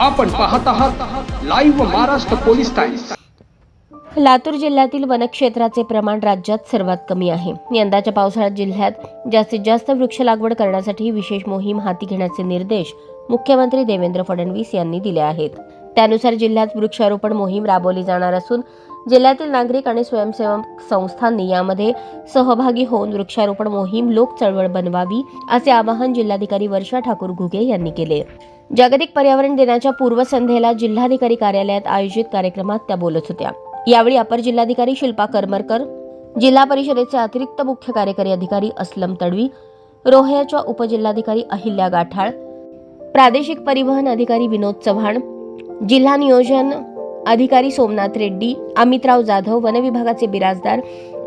आपण पाहत आहात live Maharashtra police Times Latur जिल्ह्यातील वनक्षेत्राचे प्रमाण राज्यात सर्वात कमी आहे. यंदाच्या पावसाळ्यात जिल्ह्यात जास्तीत जास्त वृक्ष लागवड करण्यासाठी विशेष मोहीम हाती घेण्याचे निर्देश मुख्यमंत्री देवेंद्र फडणवीस यांनी दिले आहेत. त्यानुसार जिल्ह्यात वृक्षारोपण मोहीम राबवली जाणार असून जिल्ह्यातील नागरिक आणि स्वयंसेवक संस्थांनी यामध्ये सहभागी होऊन वृक्षारोपण मोहीम लोक चळवळ बनवावी असे आवाहन जिल्हाधिकारी वर्षा ठाकूर घुगे यांनी केले. जागतिक पर्यावरण दिनाच्या पूर्वसंध्येला जिल्हाधिकारी कार्यालयात आयोजित कार्यक्रमात त्या बोलत होत्या. यावेळी अपर जिल्हाधिकारी शिल्पा करमरकर जिल्हा परिषदेचे अतिरिक्त मुख्य कार्यकारी अधिकारी असलम तडवी रोह्याच्या उपजिल्हाधिकारी अहिल्या गाठाळ प्रादेशिक परिवहन अधिकारी विनोद चव्हाण जिल्हा नियोजन अधिकारी सोमनाथ रेड्डी अमितराव जाधव वन विभागाचे बिराजदार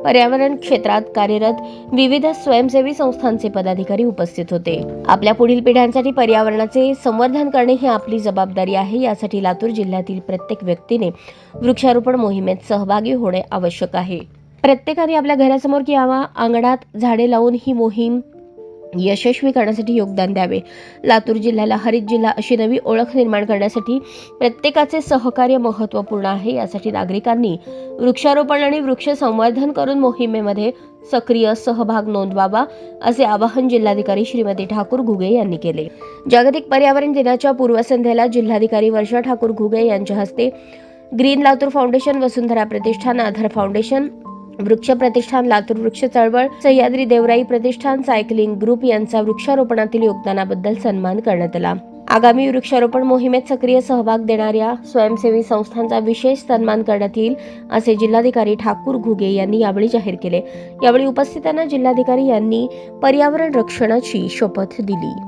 पर्यावरण क्षेत्रात कार्यरत विविध स्वयंसेवी संस्थांचे पदाधिकारी उपस्थित होते. आपल्या पुढील पिढ्यांसाठी पर्यावरणाचे संवर्धन करणे ही आपली जबाबदारी आहे यासाठी लातूर जिल्ह्यातील प्रत्येक व्यक्तीने वृक्षारोपण मोहिमेत सहभागी होणे आवश्यक आहे. प्रत्येकाने आपल्या घरासमोर किंवा अंगणात झाडे लावून ही मोहीम यशस्वी करण्यासाठी योगदान द्यावे. लातूर जिल्ह्याला हरित जिल्हा अशी नवी ओळख निर्माण करण्यासाठी प्रत्येकाचे सहकार्य महत्त्वपूर्ण आहे. यासाठी नागरिकांनी वृक्षारोपण आणि वृक्ष संवर्धन करून मोहिमेमध्ये सक्रिय सहभाग नोंदवावा असे आवाहन जिल्हाधिकारी श्रीमती ठाकूर घुगे यांनी केले. जागतिक पर्यावरण दिनाच्या पूर्वसंध्येला जिल्हाधिकारी वर्षा ठाकूर घुगे यांच्या हस्ते green Latur foundation Vasundhara Pratishthan Aadhaar foundation Vriksha Pratishthan Latur Vriksha Chalval Sahyadri Devrai Pratishthan cycling group यांचा वृक्षारोपणातील योगदानाबद्दल सन्मान करण्यात आला. आगामी वृक्षारोपण मोहिमेत सक्रिय सहभाग देणाऱ्या स्वयंसेवी संस्थांचा विशेष सन्मान करण्यात येईल असे जिल्हाधिकारी ठाकूर घुगे यांनी यावेळी जाहीर केले. यावेळी उपस्थितांना जिल्हाधिकारी यांनी पर्यावरण रक्षणाची शपथ दिली.